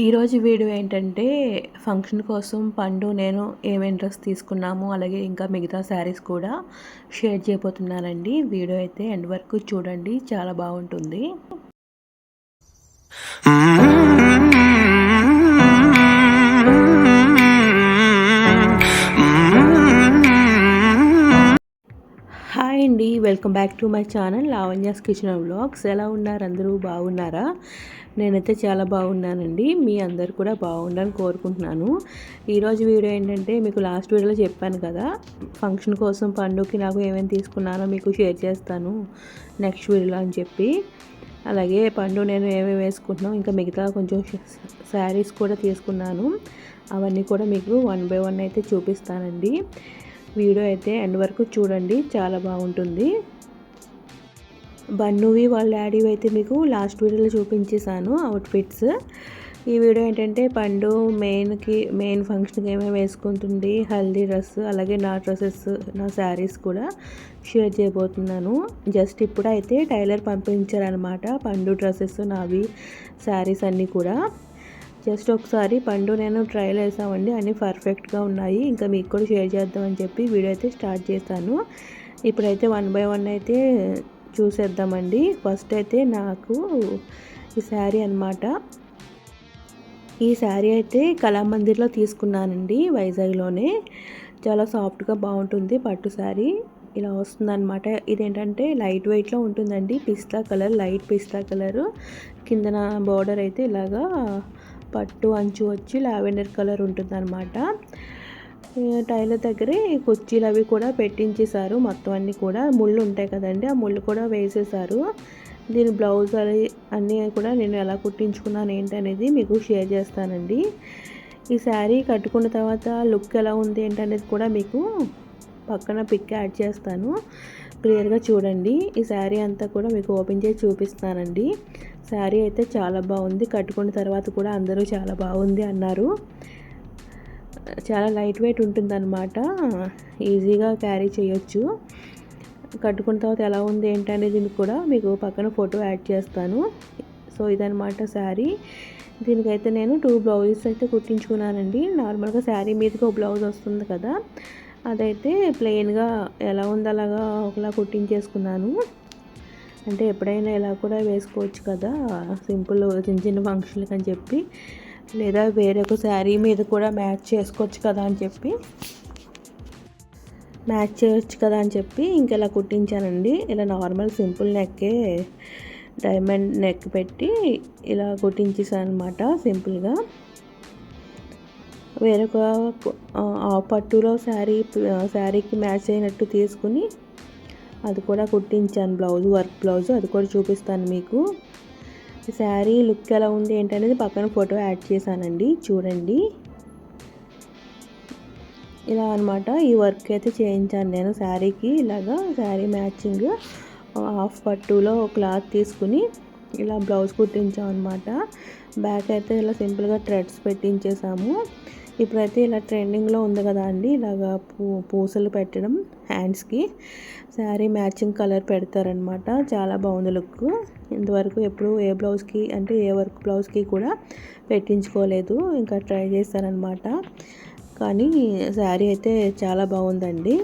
ఈరోజు వీడియో ఏంటంటే ఫంక్షన్ కోసం పండు నేను ఏమేమి డ్రెస్ తీసుకున్నాము అలాగే ఇంకా మిగతా శారీస్ కూడా షేర్ చేయబోతున్నానండి. వీడియో అయితే ఎండ్ వరకు చూడండి చాలా బాగుంటుంది. హాయ్ అండి welcome back to my channel Lavanya's kitchen blogs. ఎలా ఉన్నారు? అందరూ బాగున్నారా? నేనైతే చాలా బాగున్నానండి. మీ అందరు కూడా బాగుండాలని కోరుకుంటున్నాను. ఈరోజు వీడియో ఏంటంటే మీకు లాస్ట్ వీడియోలో చెప్పాను కదా ఫంక్షన్ కోసం పండుగకి నాకు ఏమేమి తీసుకున్నానో మీకు షేర్ చేస్తాను నెక్స్ట్ వీడియోలో అని చెప్పి. అలాగే పండు నేను ఏమేమి వేసుకుంటున్నాం ఇంకా మిగతా కొంచెం శారీస్ కూడా తీసుకున్నాను. అవన్నీ కూడా మీకు వన్ బై వన్ అయితే చూపిస్తానండి. వీడియో అయితే ఎండ్ వరకు చూడండి చాలా బాగుంటుంది. బన్నువి వాళ్ళ డాడీవి అయితే మీకు లాస్ట్ వీడియోలో చూపించేశాను అవుట్ఫిట్స్ ఈ వీడియో ఏంటంటే పండు మెయిన్కి మెయిన్ ఫంక్షన్కి ఏమేమి వేసుకుంటుంది హల్దీ డ్రెస్ అలాగే నా డ్రెస్సెస్ నా శారీస్ కూడా షేర్ చేయబోతున్నాను. జస్ట్ ఇప్పుడు అయితే టైలర్ పంపించారనమాట పండు డ్రెస్సెస్ నావి శారీస్ అన్నీ కూడా. జస్ట్ ఒకసారి పండు నేను ట్రయల్ వేసామండి అన్నీ పర్ఫెక్ట్గా ఉన్నాయి. ఇంకా మీకు కూడా షేర్ చేద్దామని చెప్పి వీడియో అయితే స్టార్ట్ చేస్తాను ఇప్పుడైతే వన్ బై వన్ అయితే చూసేద్దామండి. ఫస్ట్ అయితే నాకు ఈ శారీ అనమాట ఈ శారీ అయితే కళామందిర్లో తీసుకున్నానండి వైజాగ్లోనే. చాలా సాఫ్ట్గా బాగుంటుంది పట్టు శారీ. ఇలా వస్తుందన్నమాట. ఇదేంటంటే లైట్ వెయిట్లో ఉంటుందండి. పిస్తా కలర్ లైట్ పిస్తా కలర్. కిందన బార్డర్ అయితే ఇలాగా పట్టు అంచు వచ్చి లావెండర్ కలర్ ఉంటుందన్నమాట. టైలర్ దగ్గరే కుర్చీలు అవి కూడా పెట్టించేశారు. మొత్తం అన్నీ కూడా ముళ్ళు ఉంటాయి కదండి ఆ ముళ్ళు కూడా వేసేసారు దీని బ్లౌజ్ అది అన్నీ కూడా నేను ఎలా కుట్టించుకున్నాను ఏంటి అనేది మీకు షేర్ చేస్తానండి. ఈ శారీ కట్టుకున్న తర్వాత లుక్ ఎలా ఉంది ఏంటనేది కూడా మీకు పక్కన పిక్ యాడ్ చేస్తాను. క్లియర్గా చూడండి. ఈ శారీ అంతా కూడా మీకు ఓపెన్ చేసి చూపిస్తానండి శారీ అయితే చాలా బాగుంది. కట్టుకున్న తర్వాత కూడా అందరూ చాలా బాగుంది అన్నారు. చాలా లైట్ వెయిట్ ఉంటుందన్నమాట. ఈజీగా క్యారీ చేయొచ్చు. కట్టుకున్న తర్వాత ఎలా ఉంది ఏంటనేది కూడా మీకు పక్కన ఫోటో యాడ్ చేస్తాను. సో ఇదనమాట శారీ. దీనికైతే నేను టూ బ్లౌజెస్ అయితే కుట్టించుకున్నానండి. నార్మల్గా శారీ మీదకి ఒక బ్లౌజ్ వస్తుంది కదా. అదైతే ప్లెయిన్గా ఎలా ఉంది అలాగా ఒకలా కుట్టించేసుకున్నాను. అంటే ఎప్పుడైనా ఇలా కూడా వేసుకోవచ్చు కదా. సింపుల్ చిన్న చిన్న ఫంక్షన్లకు అని చెప్పి. లేదా వేరొక శారీ మీద కూడా మ్యాచ్ చేసుకోవచ్చు కదా అని చెప్పి. మ్యాచ్ చేయొచ్చు కదా అని చెప్పి ఇంకా ఇలా కుట్టించానండి. ఇలా నార్మల్ సింపుల్ నెక్కే డైమండ్ నెక్ పెట్టి ఇలా కుట్టించేసాను అనమాట సింపుల్గా. వేరొక ఆ పట్టులో శారీ శారీకి మ్యాచ్ అయినట్టు తీసుకుని అది కూడా కుట్టించాను. బ్లౌజ్ వర్క్ బ్లౌజ్ అది కూడా చూపిస్తాను మీకు. శారీ లుక్ ఎలా ఉంది ఏంటనేది పక్కన ఫోటో యాడ్ చేశానండి. చూడండి. ఇలా అనమాట ఈ వర్క్ అయితే చేయించాను నేను శారీకి. ఇలాగా శారీ మ్యాచింగ్ హాఫ్ పట్టులో క్లాత్ తీసుకుని ఇలా బ్లౌజ్ కుట్టించాం అనమాట బ్యాక్ అయితే ఇలా సింపుల్గా థ్రెడ్స్ పెట్టించేసాము. ఇప్పుడైతే ఇలా ట్రెండింగ్లో ఉంది కదా అండి. ఇలాగా పూ పూసలు పెట్టడం హ్యాండ్స్కి. శారీ మ్యాచింగ్ కలర్ పెడతారనమాట చాలా బాగుంది లుక్. ఇంతవరకు ఎప్పుడు ఏ బ్లౌజ్కి అంటే ఏ వర్క్ బ్లౌజ్కి కూడా పెట్టించుకోలేదు. ఇంకా ట్రై చేస్తారనమాట కానీ శారీ అయితే చాలా బాగుందండి.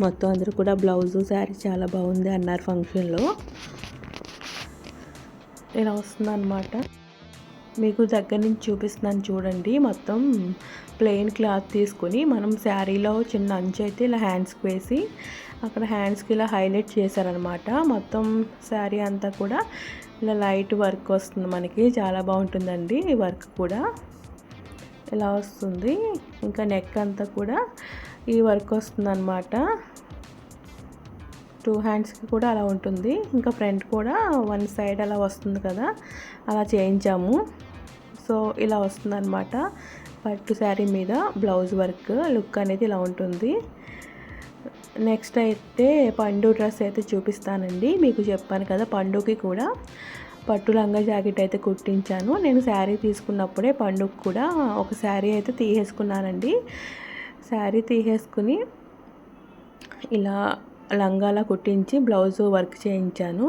మొత్తం అందరూ కూడా బ్లౌజు శారీ చాలా బాగుంది అన్నారు ఫంక్షన్లో. ఇలా వస్తుందన్నమాట. మీకు దగ్గర నుంచి చూపిస్తున్నాను చూడండి. మొత్తం ప్లెయిన్ క్లాత్ తీసుకొని మనం శారీలో చిన్న అంచు అయితే ఇలా హ్యాండ్స్కి వేసి అక్కడ హ్యాండ్స్కి ఇలా హైలైట్ చేశారనమాట. మొత్తం శారీ అంతా కూడా ఇలా లైట్ వర్క్ వస్తుంది మనకి. చాలా బాగుంటుందండి ఈ వర్క్ కూడా. ఇలా వస్తుంది. ఇంకా నెక్ అంతా కూడా ఈ వర్క్ వస్తుందన్నమాట టూ హ్యాండ్స్కి కూడా అలా ఉంటుంది. ఇంకా ఫ్రంట్ కూడా వన్ సైడ్ అలా వస్తుంది కదా. అలా చేయించాము. సో ఇలా వస్తుంది అనమాట పట్టు శారీ మీద బ్లౌజ్ వర్క్ లుక్ అనేది ఇలా ఉంటుంది. నెక్స్ట్ అయితే పండు డ్రెస్ అయితే చూపిస్తానండి. మీకు చెప్పాను కదా పండుకి కూడా. పట్టు లంగా జాకెట్ అయితే కుట్టించాను. నేను శారీ తీసుకున్నప్పుడే పండుగ కూడా ఒక శారీ అయితే తీసేసుకున్నానండి. శారీ తీసేసుకుని ఇలా లంగాలా కుట్టించి బ్లౌజ్ వర్క్ చేయించాను.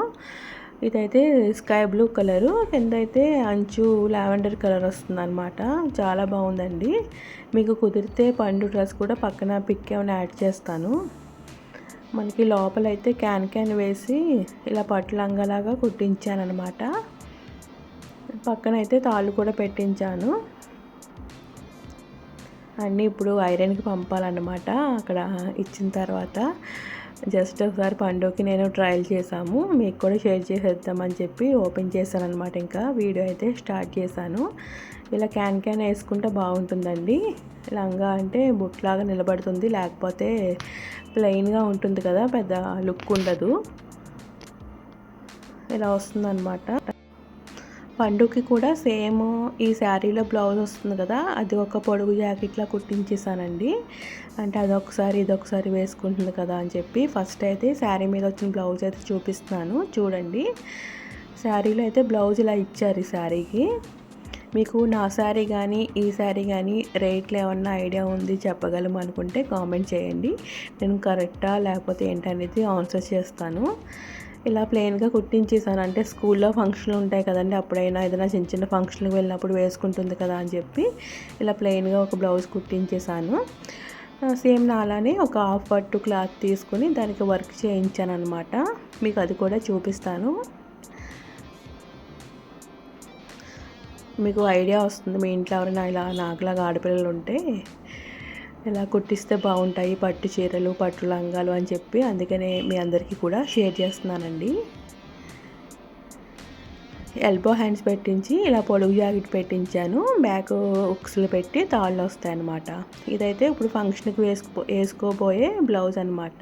ఇదైతే స్కై బ్లూ కలరు. కింద అయితే అంచు లావెండర్ కలర్ వస్తుందన్నమాట. చాలా బాగుందండి. మీకు కుదిరితే పండు డ్రెస్ కూడా పక్కన పిక్ ఏమైనా యాడ్ చేస్తాను. మనకి లోపల అయితే క్యాన్ క్యాన్ వేసి ఇలా పట్టు లంగలాగా కుట్టించాను అనమాట పక్కన అయితే తాళ్ళు కూడా పెట్టించాను. అన్నీ ఇప్పుడు ఐరన్కి పంపాలన్నమాట అక్కడ ఇచ్చిన తర్వాత. జస్ట్ ఒకసారి పండుగకి నేను ట్రయల్ చేశాము. మీకు కూడా షేర్ చేసేద్దామని చెప్పి ఓపెన్ చేశాను అనమాట ఇంకా. వీడియో అయితే స్టార్ట్ చేశాను. ఇలా క్యాన్ క్యాన్ వేసుకుంటే బాగుంటుందండి. లంగా అంటే బుట్లాగా నిలబడుతుంది. లేకపోతే ప్లెయిన్గా ఉంటుంది కదా పెద్ద లుక్ ఉండదు. ఇలా వస్తుందన్నమాట. పండుకి కూడా సేమ్ ఈ శారీలో బ్లౌజ్ వస్తుంది కదా అది ఒక పొడుగు జాకెట్లా కుట్టించేసానండి అంటే అదొకసారి ఇదొకసారి వేసుకుంటుంది కదా అని చెప్పి ఫస్ట్ అయితే శారీ మీద వచ్చిన బ్లౌజ్ అయితే చూపిస్తున్నాను చూడండి. శారీలో అయితే బ్లౌజ్ ఇలా ఇచ్చారు ఈ శారీకి. మీకు నా శారీ కానీ ఈ శారీ కానీ రేట్లు ఏమన్నా ఐడియా ఉంది చెప్పగలం అనుకుంటే కామెంట్ చేయండి. నేను కరెక్టా లేకపోతే ఏంటనేది ఆన్సర్ చేస్తాను. ఇలా ప్లెయిన్గా కుట్టించేసాను అంటే స్కూల్లో ఫంక్షన్లు ఉంటాయి కదండి. అప్పుడైనా ఏదైనా చిన్న చిన్న ఫంక్షన్కి వెళ్ళినప్పుడు వేసుకుంటుంది కదా అని చెప్పి ఇలా ప్లెయిన్గా ఒక బ్లౌజ్ కుట్టించేసాను సేమ్ నా అలానే ఒక హాఫ్ పట్టు క్లాత్ తీసుకుని దానికి వర్క్ చేయించాను అనమాట మీకు అది కూడా చూపిస్తాను. మీకు ఐడియా వస్తుంది మీ ఇంట్లో ఎవరైనా ఇలా నాకులాగా ఆడపిల్లలు ఉంటే. ఇలా కుట్టిస్తే బాగుంటాయి పట్టు చీరలు పట్టు లంగాలు అని చెప్పి అందుకనే మీ అందరికీ కూడా షేర్ చేస్తున్నానండి. ఎల్బో హ్యాండ్స్ పెట్టించి ఇలా పొడుగు జాకెట్ పెట్టించాను. బ్యాక్ ఉక్స్లు పెట్టి తాళ్ళు వస్తాయి అనమాట ఇదైతే ఇప్పుడు ఫంక్షన్కి వేసుకో వేసుకోబోయే బ్లౌజ్ అనమాట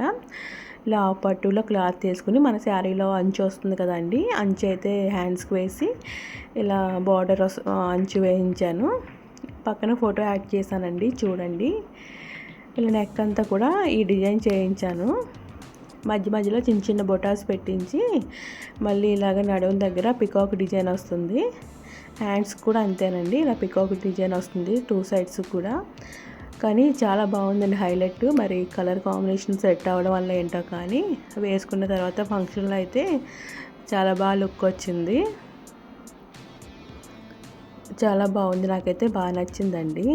ఇలా పట్టులో క్లాత్ తీసుకుని మన శారీలో అంచు వస్తుంది కదండి అంచు అయితే హ్యాండ్స్కి వేసి ఇలా బార్డర్ అంచు వేయించాను. పక్కన ఫోటో యాడ్ చేశానండి చూడండి. ఇలా నెక్ అంతా కూడా ఈ డిజైన్ చేయించాను. మధ్య మధ్యలో చిన్న చిన్న బొటాస్ పెట్టించి మళ్ళీ ఇలాగ నడుము దగ్గర పికాక్ డిజైన్ వస్తుంది. హ్యాండ్స్ కూడా అంతేనండి ఇలా పికాక్ డిజైన్ వస్తుంది టూ సైడ్స్ కూడా. కానీ చాలా బాగుందండి హైలైట్ మరి కలర్ కాంబినేషన్ సెట్ అవ్వడం వల్ల ఏంటో కానీ వేసుకున్న తర్వాత ఫంక్షన్లో అయితే చాలా బాగా లుక్ వచ్చింది. చాలా బాగుంది. నాకైతే బాగా నచ్చిందండి.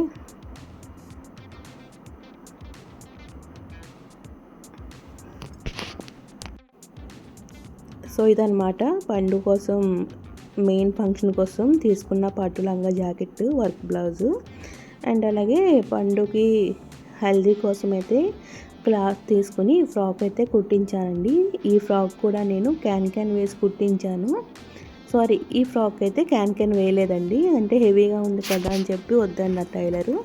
సో ఇదనమాట పండు కోసం మెయిన్ ఫంక్షన్ కోసం తీసుకున్న పట్టు లంగా జాకెట్ వర్క్ బ్లౌజు. అండ్ అలాగే పండుకి హెల్దీ కోసం అయితే క్లాత్ తీసుకుని ఫ్రాక్ అయితే కుట్టించానండి. ఈ ఫ్రాక్ కూడా నేను క్యాన్ క్యాన్ వేసి కుట్టించాను. సారీ ఈ ఫ్రాక్ అయితే క్యాన్ క్యాన్ వేయలేదండి. అంటే హెవీగా ఉంది కదా అని చెప్పి వద్దన్న టైలరు.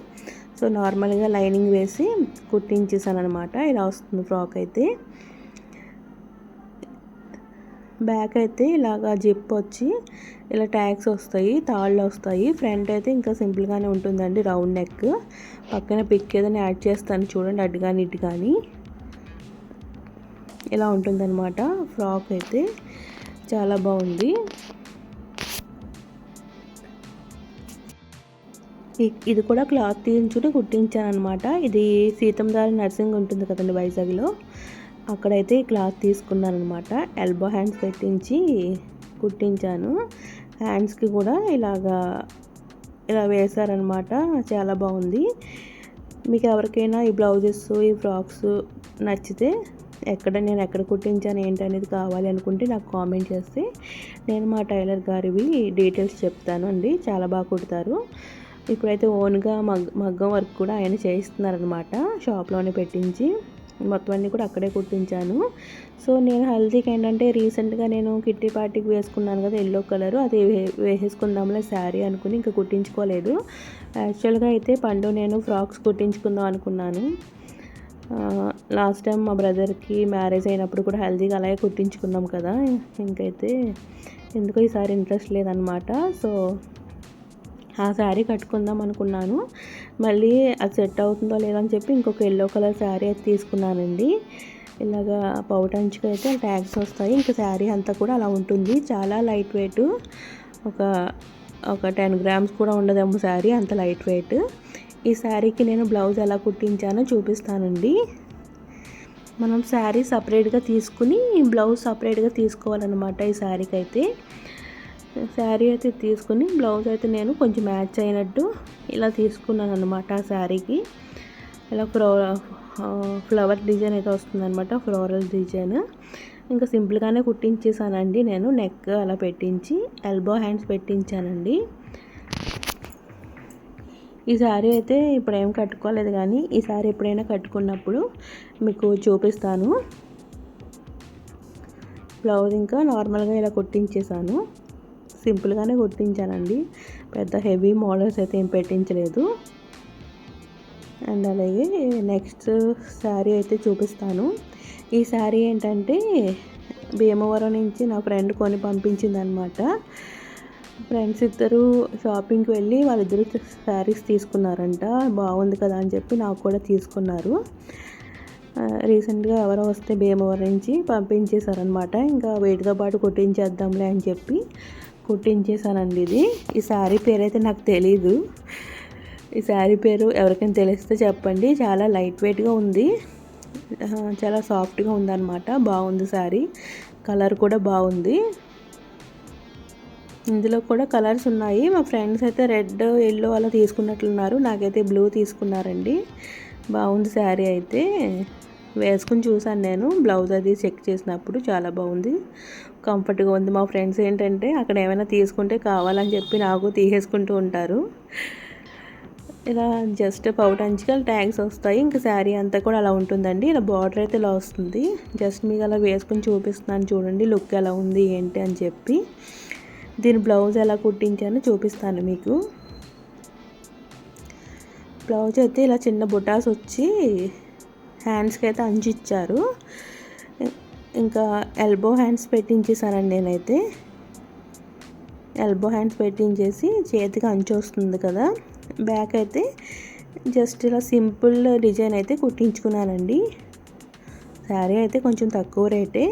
సో నార్మల్గా లైనింగ్ వేసి కుట్టించేసాను అనమాట ఇలా వస్తుంది ఫ్రాక్ అయితే. బ్యాక్ అయితే ఇలాగా జిప్ వచ్చి ఇలా ట్యాగ్స్ వస్తాయి తాళ్ళు వస్తాయి. ఫ్రంట్ అయితే ఇంకా సింపుల్గానే ఉంటుందండి రౌండ్ నెక్. పక్కన పిక్ ఏదైనా యాడ్ చేస్తాను చూడండి అడ్డు కానీ ఇటు కానీ ఇలా ఉంటుందన్నమాట ఫ్రాక్ అయితే. చాలా బాగుంది. ఇది కూడా క్లాత్ తీయించుకుని కుట్టించాను అనమాట ఇది సీతందారి నర్సింగ్ ఉంటుంది కదండి వైజాగ్లో. అక్కడైతే క్లాత్ తీసుకున్నాను అనమాట ఎల్బో హ్యాండ్స్ పెట్టించి కుట్టించాను. హ్యాండ్స్కి కూడా ఇలాగా ఇలా వేశారనమాట చాలా బాగుంది. మీకు ఎవరికైనా ఈ బ్లౌజెస్ ఈ ఫ్రాక్స్ నచ్చితే ఎక్కడ నేను ఎక్కడ కుట్టించాను ఏంటి అనేది కావాలి అనుకుంటే నాకు కామెంట్ చేస్తే నేను మా టైలర్ గారివి డీటెయిల్స్ చెప్తాను అండి. చాలా బాగా కుడతారు. ఇప్పుడైతే ఓన్గా మగ్ మగ్గం వర్క్ కూడా ఆయన చేయిస్తున్నారనమాట షాప్లోనే పెట్టించి. మొత్తం అన్నీ కూడా అక్కడే కుట్టించాను. సో నేను హల్దీకి ఏంటంటే రీసెంట్గా నేను కిట్టి పార్టీకి వేసుకున్నాను కదా ఎల్లో కలర్ అది వేసేసుకుందాంలే శారీ అనుకుని ఇంకా కుట్టించుకోలేదు. యాక్చువల్గా అయితే పండు నేను ఫ్రాక్స్ కుట్టించుకుందాం అనుకున్నాను. లాస్ట్ టైం మా బ్రదర్కి మ్యారేజ్ అయినప్పుడు కూడా హెల్దీగా అలాగే కుట్టించుకున్నాం కదా. ఇంకైతే ఎందుకో ఈసారి ఇంట్రెస్ట్ లేదనమాట సో ఆ శారీ కట్టుకుందాం అనుకున్నాను. మళ్ళీ అది సెట్ అవుతుందో లేదో అని చెప్పి ఇంకొక ఎల్లో కలర్ శారీ అయితే తీసుకున్నానండి. ఇలాగా పౌటంచుకు అయితే ట్యాగ్స్ వస్తాయి. ఇంకా శారీ అంతా కూడా అలా ఉంటుంది. చాలా లైట్ వెయిట్ ఒక ఒక టెన్ గ్రామ్స్ కూడా ఉండదేమో శారీ అంత లైట్ వెయిట్ ఈ శారీకి నేను బ్లౌజ్ ఎలా కుట్టించానో చూపిస్తానండి. మనం శారీ సపరేట్గా తీసుకుని బ్లౌజ్ సపరేట్గా తీసుకోవాలన్నమాట ఈ శారీకి అయితే శారీ అయితే తీసుకుని బ్లౌజ్ అయితే నేను కొంచెం మ్యాచ్ అయినట్టు ఇలా తీసుకున్నాను అనమాట ఆ శారీకి. ఇలా ఫ్లో ఫ్లవర్ డిజైన్ అయితే వస్తుందన్నమాట ఫ్లోరల్ డిజైన్. ఇంకా సింపుల్గానే కుట్టించేసానండి నేను నెక్ అలా పెట్టించి ఎల్బో హ్యాండ్స్ పెట్టించానండి. ఈ శారీ అయితే ఇప్పుడు ఏం కట్టుకోలేదు కానీ ఈ శారీ ఎప్పుడైనా కట్టుకున్నప్పుడు మీకు చూపిస్తాను. బ్లౌజ్ ఇంకా నార్మల్గా ఇలా కుట్టించేసాను సింపుల్గానే కుట్టించానండి. పెద్ద హెవీ మోడల్స్ అయితే ఏం పెట్టించలేదు. అండ్ అలాగే నెక్స్ట్ శారీ అయితే చూపిస్తాను. ఈ శారీ ఏంటంటే భీమవరం నుంచి నా ఫ్రెండ్ కొని పంపించిందనమాట. ఫ్రెండ్స్ ఇద్దరు షాపింగ్కి వెళ్ళి వాళ్ళిద్దరు శారీస్ తీసుకున్నారంట. బాగుంది కదా అని చెప్పి నాకు కూడా తీసుకున్నారు. రీసెంట్గా ఎవరో వస్తే భీమవరం నుంచి పంపించేశారనమాట ఇంకా వెయిట్తో పాటు కుట్టించేద్దాంలే అని చెప్పి కుట్టించేశానండి ఇది. ఈ శారీ పేరు అయితే నాకు తెలీదు. ఈ శారీ పేరు ఎవరికైనా తెలిస్తే చెప్పండి. చాలా లైట్ వెయిట్గా ఉంది. చాలా సాఫ్ట్గా ఉందన్నమాట. బాగుంది శారీ. కలర్ కూడా బాగుంది. ఇందులో కూడా కలర్స్ ఉన్నాయి. మా ఫ్రెండ్స్ అయితే రెడ్ ఎల్లో అలా తీసుకున్నట్లున్నారు. నాకైతే బ్లూ తీసుకున్నారండి. బాగుంది శారీ అయితే. వేసుకుని చూసాను నేను. బ్లౌజ్ అది చెక్ చేసినప్పుడు చాలా బాగుంది. కంఫర్ట్గా ఉంది. మా ఫ్రెండ్స్ ఏంటంటే అక్కడ ఏమైనా తీసుకుంటే కావాలని చెప్పి నాకు తీసేసుకుంటూ ఉంటారు. ఇలా జస్ట్ పౌటంచికల్ ట్యాగ్స్ వస్తాయి. ఇంకా శారీ అంతా కూడా అలా ఉంటుందండి. ఇలా బార్డర్ అయితే ఇలా వస్తుంది. జస్ట్ మీకు అలా వేసుకుని చూపిస్తున్నాను. చూడండి లుక్ ఎలా ఉంది ఏంటి అని చెప్పి. దీని బ్లౌజ్ ఎలా కుట్టించానో చూపిస్తాను మీకు. బ్లౌజ్ అయితే ఇలా చిన్న బుటాస్ వచ్చి హ్యాండ్స్కి అయితే అంచిచ్చారు ఇంకా ఎల్బో హ్యాండ్స్ పెట్టించేసానండి నేనైతే. ఎల్బో హ్యాండ్స్ పెట్టించేసి చేతికి అంచు వస్తుంది కదా. బ్యాక్ అయితే జస్ట్ ఇలా సింపుల్ డిజైన్ అయితే కుట్టించుకున్నానండి. శారీ అయితే కొంచెం తక్కువ రేటే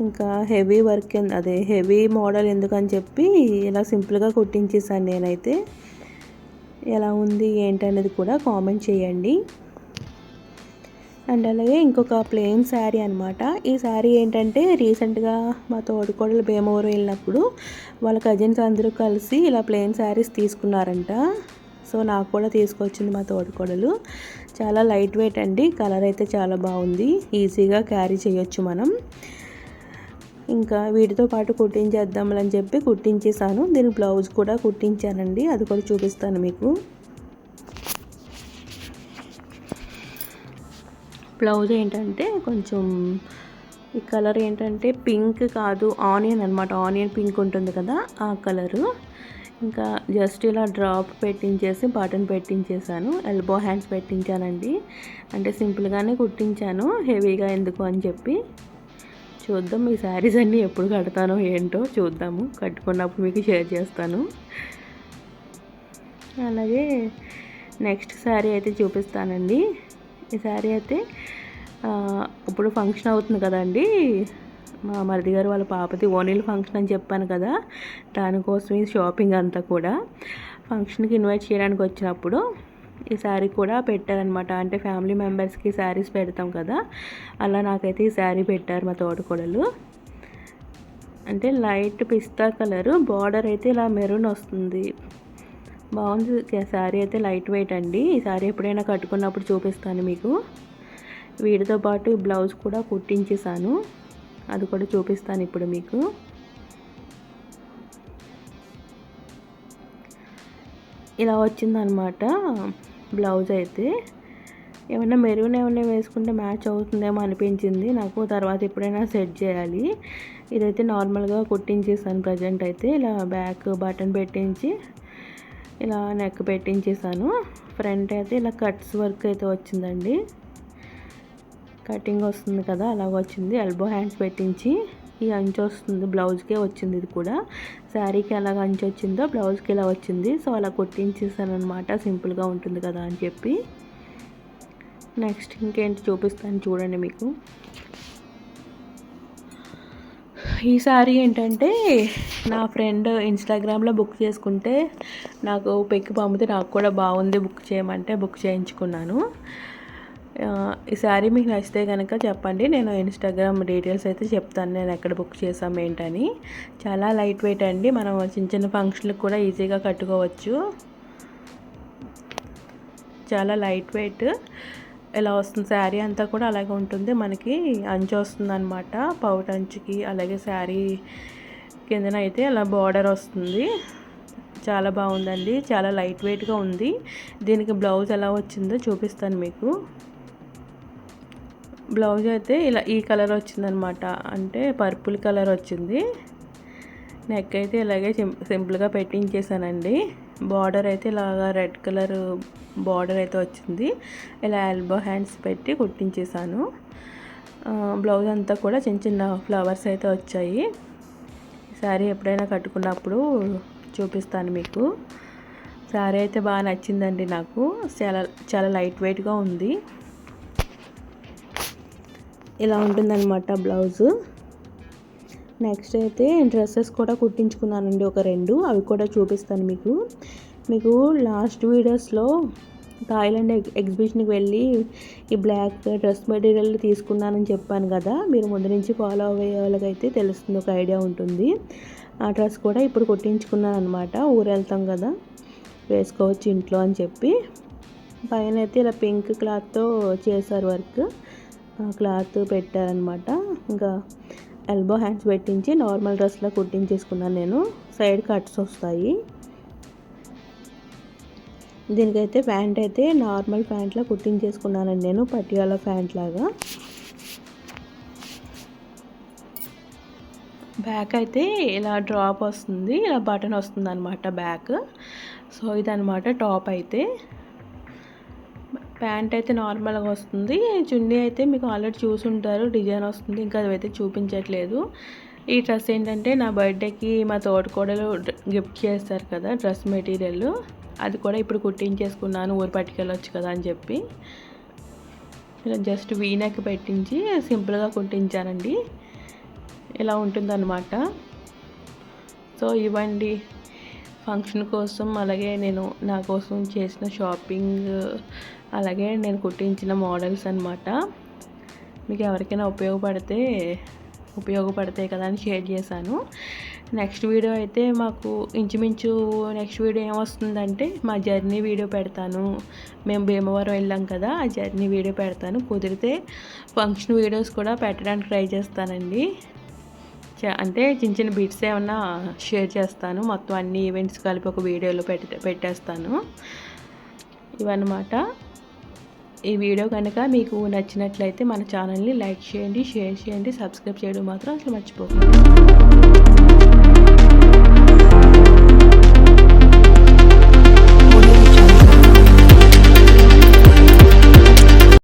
ఇంకా హెవీ వర్క్ అదే హెవీ మోడల్ ఎందుకని చెప్పి ఇలా సింపుల్గా కుట్టించేసాను నేనైతే. ఎలా ఉంది ఏంటనేది కూడా కామెంట్ చేయండి. అండ్ అలాగే ఇంకొక ప్లెయిన్ శారీ అనమాట ఈ శారీ ఏంటంటే రీసెంట్గా మా తోడుకోడలు భీమవరం వెళ్ళినప్పుడు వాళ్ళ కజిన్స్ అందరూ కలిసి ఇలా ప్లెయిన్ శారీస్ తీసుకున్నారంట. సో నాకు కూడా తీసుకొచ్చింది మా తోడుకోడలు. చాలా లైట్ వెయిట్ అండి కలర్ అయితే చాలా బాగుంది. ఈజీగా క్యారీ చేయొచ్చు మనం. ఇంకా వీటితో పాటు కుట్టించేద్దామని చెప్పి కుట్టించేసాను దీని బ్లౌజ్ కూడా కుట్టించానండి. అది కూడా చూపిస్తాను మీకు. బ్లౌజ్ ఏంటంటే కొంచెం ఈ కలర్ ఏంటంటే పింక్ కాదు ఆనియన్ అనమాట ఆనియన్ పింక్ ఉంటుంది కదా ఆ కలరు. ఇంకా జస్ట్ ఇలా డ్రాప్ పెట్టించేసి బటన్ పెట్టించేసాను ఎల్బో హ్యాండ్స్ పెట్టించానండి. అంటే సింపుల్గానే కుట్టించాను. హెవీగా ఎందుకు అని చెప్పి. చూద్దాం. ఈ శారీస్ అన్నీ ఎప్పుడు కడతానో ఏంటో చూద్దాము. కట్టుకున్నప్పుడు మీకు షేర్ చేస్తాను. అలాగే నెక్స్ట్ శారీ అయితే చూపిస్తానండి. ఈ శారీ అయితే ఇప్పుడు ఫంక్షన్ అవుతుంది కదండి. మా మరిది గారు వాళ్ళ పాపది ఓనీల్ ఫంక్షన్ అని చెప్పాను కదా. దానికోసం ఈ షాపింగ్ అంతా కూడా. ఫంక్షన్కి ఇన్వైట్ చేయడానికి వచ్చినప్పుడు ఈ శారీ కూడా పెట్టారనమాట అంటే ఫ్యామిలీ మెంబర్స్కి శారీస్ పెడతాం కదా. అలా నాకైతే ఈ శారీ పెట్టారు మా తోటకూడలు. అంటే లైట్ పిస్తా కలరు బార్డర్ అయితే ఇలా మెరూన్ వస్తుంది. బాగుంది శారీ అయితే లైట్ వెయిట్ అండి. ఈ శారీ ఎప్పుడైనా కట్టుకున్నప్పుడు చూపిస్తాను మీకు. వీటితో పాటు బ్లౌజ్ కూడా కుట్టించేసాను అది కూడా చూపిస్తాను ఇప్పుడు మీకు. ఇలా వచ్చిందనమాట బ్లౌజ్ అయితే. ఏమైనా మెరూన్ ఏమైనా వేసుకుంటే మ్యాచ్ అవుతుందేమో అనిపించింది. నాకు తర్వాత ఎప్పుడైనా సెట్ చేయాలి. ఇదైతే నార్మల్గా కుట్టించేసాను ప్రజెంట్ అయితే. ఇలా బ్యాక్ బటన్ పెట్టించి ఇలా నెక్ పెట్టించేసాను. ఫ్రంట్ అయితే ఇలా కట్స్ వర్క్ అయితే వచ్చిందండి. కటింగ్ వస్తుంది కదా అలాగ వచ్చింది. ఎల్బో హ్యాండ్స్ పెట్టించి ఈ అంచు వస్తుంది బ్లౌజ్కే వచ్చింది ఇది కూడా. శారీకి ఎలాగ అంచు వచ్చిందో బ్లౌజ్కి ఇలా వచ్చింది. సో అలా కుట్టించేసాను అనమాట సింపుల్గా ఉంటుంది కదా అని చెప్పి. నెక్స్ట్ ఇంకేంటి చూపిస్తాను చూడండి మీకు. ఈ సారీ ఏంటంటే నా ఫ్రెండ్ ఇన్స్టాగ్రామ్లో బుక్ చేసుకుంటే నాకు పెక్కి పంపితే నాకు కూడా బాగుంది బుక్ చేయమంటే బుక్ చేయించుకున్నాను. ఈ శారీ మీకు నచ్చితే కనుక చెప్పండి. నేను ఇన్స్టాగ్రామ్ డీటెయిల్స్ అయితే చెప్తాను. నేను ఎక్కడ బుక్ చేసాం ఏంటని. చాలా లైట్ వెయిట్ అండి. మనం చిన్న చిన్న ఫంక్షన్లకు కూడా ఈజీగా కట్టుకోవచ్చు. చాలా లైట్ వెయిట్ ఇలా వస్తుంది శారీ అంతా కూడా అలాగే ఉంటుంది. మనకి అంచు వస్తుంది అనమాట పౌట్ అంచుకి అలాగే శారీ కిందన అయితే అలా బార్డర్ వస్తుంది. చాలా బాగుందండి. చాలా లైట్ వెయిట్గా ఉంది. దీనికి బ్లౌజ్ ఎలా వచ్చిందో చూపిస్తాను మీకు. బ్లౌజ్ అయితే ఇలా ఈ కలర్ వచ్చిందనమాట. అంటే పర్పుల్ కలర్ వచ్చింది. నెక్ అయితే ఇలాగే సింపుల్గా పెట్టించేసానండి. బార్డర్ అయితే ఇలాగా రెడ్ కలర్ బార్డర్ అయితే వచ్చింది. ఇలా ఎల్బో హ్యాండ్స్ పెట్టి కుట్టించేసాను. బ్లౌజ్ అంతా కూడా చిన్న చిన్న ఫ్లవర్స్ అయితే వచ్చాయి. శారీ ఎప్పుడైనా కట్టుకున్నప్పుడు చూపిస్తాను మీకు. శారీ అయితే బాగా నచ్చిందండి నాకు. చాలా చాలా లైట్ వెయిట్గా ఉంది. ఇలా ఉంటుందన్నమాట బ్లౌజు. నెక్స్ట్ అయితే డ్రెస్సెస్ కూడా కుట్టించుకున్నానండి ఒక రెండు అవి కూడా చూపిస్తాను మీకు. మీకు లాస్ట్ వీడియోస్లో థాయిలాండ్ ఎగ్ ఎగ్జిబిషన్కి వెళ్ళి ఈ బ్లాక్ డ్రెస్ మెటీరియల్ తీసుకున్నానని చెప్పాను కదా మీరు ముందు నుంచి ఫాలో అయ్యే వాళ్ళకైతే తెలుస్తుంది ఒక ఐడియా ఉంటుంది. ఆ డ్రెస్ కూడా ఇప్పుడు కుట్టించుకున్నాను అనమాట ఊరు వెళ్తాం కదా వేసుకోవచ్చు ఇంట్లో అని చెప్పి. పైన అయితే ఇలా పింక్ క్లాత్తో చేశారు వర్క్. క్లాత్ పెట్టారనమాట. ఇంకా ఎల్బో హ్యాండ్స్ పెట్టించి నార్మల్ డ్రెస్లో కుట్టించేసుకున్నాను నేను. సైడ్ కట్స్ వస్తాయి. దీనికైతే ప్యాంట్ అయితే నార్మల్ ప్యాంట్లో కుట్టించేసుకున్నానండి నేను పటియాలా ప్యాంట్ లాగా. బ్యాక్ అయితే ఇలా డ్రాప్ వస్తుంది ఇలా బటన్ వస్తుంది అనమాట బ్యాక్. సో ఇదనమాట టాప్ అయితే. ప్యాంట్ అయితే నార్మల్గా వస్తుంది. చున్నీ అయితే మీకు ఆల్రెడీ చూసుంటారు. డిజైన్ వస్తుంది. ఇంకా అదైతే చూపించట్లేదు. ఈ డ్రెస్ ఏంటంటే నా బర్త్డేకి మా తోటకోడలు గిఫ్ట్ చేస్తారు కదా డ్రెస్ మెటీరియల్. అది కూడా ఇప్పుడు కుట్టించేసుకున్నాను. ఊరు పట్టుకెళ్ళొచ్చు కదా అని చెప్పి. ఇలా జస్ట్ వీనెక్ పెట్టించి సింపుల్గా కుట్టించానండి. ఇలా ఉంటుందన్నమాట. సో ఇవ్వండి. ఫంక్షన్ కోసం అలాగే నేను నా కోసం చేసిన షాపింగ్ అలాగే నేను కుట్టించిన మోడల్స్ అన్నమాట. మీకు ఎవరికైనా ఉపయోగపడితే ఉపయోగపడతాయి కదా అని షేర్ చేశాను. నెక్స్ట్ వీడియో అయితే మాకు ఇంచుమించు నెక్స్ట్ వీడియో ఏమొస్తుందంటే మా జర్నీ వీడియో పెడతాను. మేము భీమవరం వెళ్ళాం కదా ఆ జర్నీ వీడియో పెడతాను. కుదిరితే ఫంక్షన్ వీడియోస్ కూడా పెట్టడానికి ట్రై చేస్తానండి. అంటే చిన్న చిన్న బిట్స్ ఏమన్నా షేర్ చేస్తాను. మొత్తం అన్ని ఈవెంట్స్ కలిపి ఒక వీడియోలో పెట్టే పెట్టేస్తాను. ఇవన్నమాట. ఈ వీడియో కనుక మీకు నచ్చినట్లయితే మన ఛానల్ని లైక్ చేయండి షేర్ చేయండి సబ్స్క్రైబ్ చేయడం మాత్రం అసలు మర్చిపోకండి.